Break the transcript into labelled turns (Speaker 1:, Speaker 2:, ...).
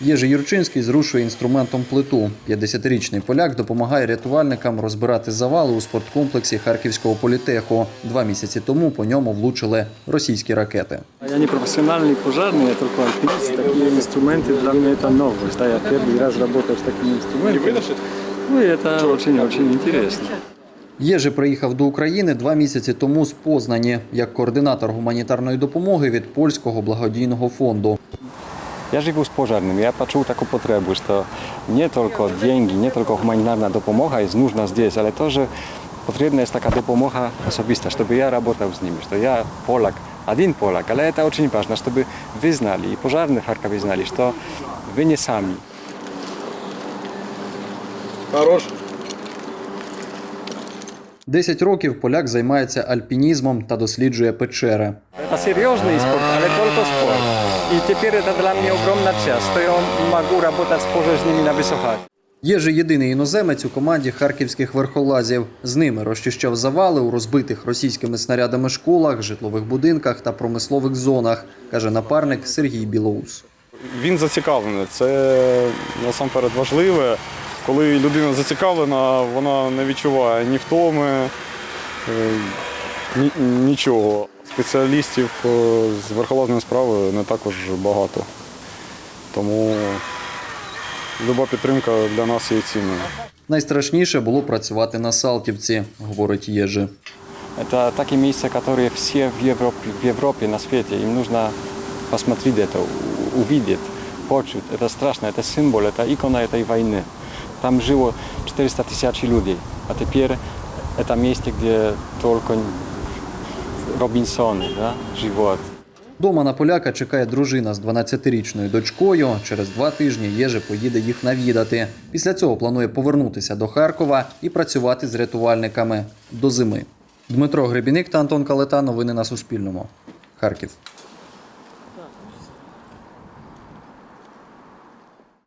Speaker 1: Єжи Юрчинський зрушує інструментом плиту. 50-річний поляк допомагає рятувальникам розбирати завали у спорткомплексі Харківського політеху. Два місяці тому по ньому влучили російські ракети.
Speaker 2: Я не профессиональный пожарный, я только альпинист. Такие инструменты для меня это новость. Да, я первый раз работаю с такими инструментами. Ну и это очень-очень интересно.
Speaker 1: Єжи приїхав до України два місяці тому з Познані як координатор гуманітарної допомоги від польського благодійного фонду.
Speaker 3: Ja живу z pożarnym. Ja poczuł taką potrzebę, że nie tylko деньги, nie tylko humanitarna dopomoga jest нужна здесь, ale to, że potrzebna jest taka dopomoga osobista, żeby ja работал z nimi, że ja Polak, один Polak, ale to очень ważne, żeby wy znali i pożarny w Charkowie znali, że wy nie sami.
Speaker 1: Десять років поляк займається альпінізмом та досліджує печери.
Speaker 3: Это серьезный спорт, ale только спорт. И теперь это для меня огромная честь, что я могу работать с пожежными на высотах.
Speaker 1: Єжи єдиний іноземець у команді харківських верхолазів. З ними розчищав завали у розбитих російськими снарядами школах, житлових будинках та промислових зонах, каже напарник Сергій Білоус.
Speaker 4: Він зацікавлений. Це насамперед важливе. Коли людина зацікавлена, вона не відчуває ні втоми, е, ні, нічого. Спеціалістів е, з верхолазної справи не також багато. Тому люба підтримка для нас є цінною.
Speaker 1: Найстрашніше було працювати на Салтівці, говорить Єжи.
Speaker 3: Это такие места, которые все в Европе, в Европе, на свете, им нужно посмотреть это, у- увидеть, почуть. Это страшно, это символ, это икона этой войны. Там жило 400 тысяч людей, а теперь это месте, где только Робинсоны да, живут.
Speaker 1: Дома на поляка чекає дружина з 12-річною дочкою. Через два тижні Єжи поїде їх навідати. Після цього планує повернутися до Харкова і працювати з рятувальниками до зими. Дмитро Гребіник та Антон Калета. Новини на Суспільному. Харків.